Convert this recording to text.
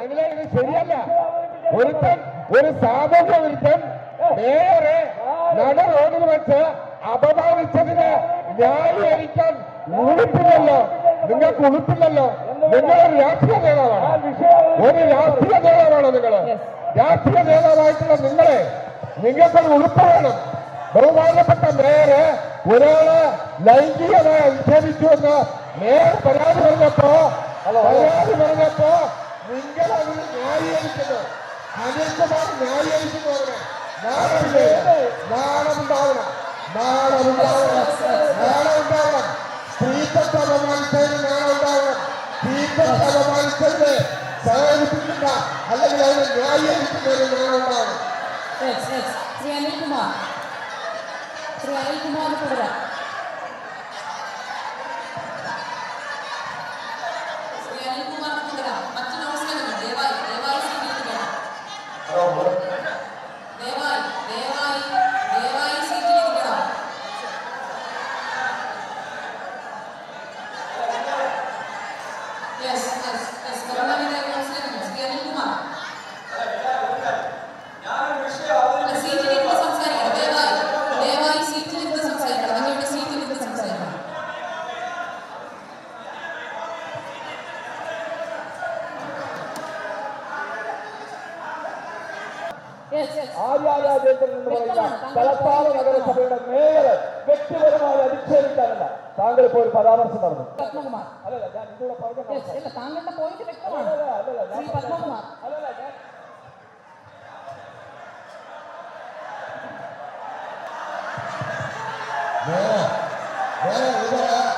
അങ്ങനെ ഇത് ശരിയല്ല. ഒരുത്തൻ ഒരു സാമൂഹ്യ ഒരുത്തൻ മേയറെ നട റോഡിൽ വെച്ച് അപമാനിച്ചതിന് ന്യായീകരിക്കാൻ ഉളുപ്പില്ലല്ലോ. നിങ്ങൾക്ക് ഉളുപ്പില്ലല്ലോ. നിങ്ങളൊരു രാഷ്ട്രീയ നേതാവാണ്. ഒരു രാഷ്ട്രീയ നേതാവാണോ നിങ്ങൾ രാഷ്ട്രീയ നേതാവായിട്ടുള്ള നിങ്ങളെ നിങ്ങൾക്കൊരു ഉളുപ്പ് വേണം. ബഹുമാനപ്പെട്ട മേയറ് ഒരാൾ ലൈംഗികമായി അധിക്ഷേപിച്ചു എന്ന് മേയർ പരാതി പറഞ്ഞപ്പോ പരാതി പറഞ്ഞപ്പോ നിങ്ങൾ അതിന് ന്യായീകരിക്കുന്നു. അനിൽകുമാർ ന്യായീകരിക്കുന്നു അവരെ നാളെ നാളമുണ്ടാവണം നാളമുണ്ടാവണം നാളമുണ്ടാവണം സ്ത്രീത്വത്തെ അപമാനിച്ചതിന് നാളമുണ്ടാവണം സ്ത്രീത്വത്തെ അപമാനിച്ചതിന് സഹകരിപ്പിക്കുന്ന അല്ലെങ്കിൽ അതിനെ ന്യായീകരിക്കുന്നതിന് നാളമുണ്ടാവണം Yes, yes. ശ്രീ അനിൽകുമാർ. ശ്രീ അനിൽകുമാർ തുടരാം ആര്യാരാജേന്ദ്രൻ എന്ന് പറയുന്ന തലപ്പാല നഗരസഭയുടെ മേയർ വ്യക്തിപരമായി അധിക്ഷേപിക്കാനല്ല താങ്കൾ ഇപ്പോൾ ഒരു പരാമർശം നടന്നു. പത്മകുമാർ. അല്ലല്ല ഞാൻ ഇതുകൂടെ പറഞ്ഞ താങ്കളുടെ പോയിന്റ് വ്യക്തമാണ്. ശ്രീ പത്മകുമാർ. അല്ലല്ല ഞാൻ വേറെ വേറെ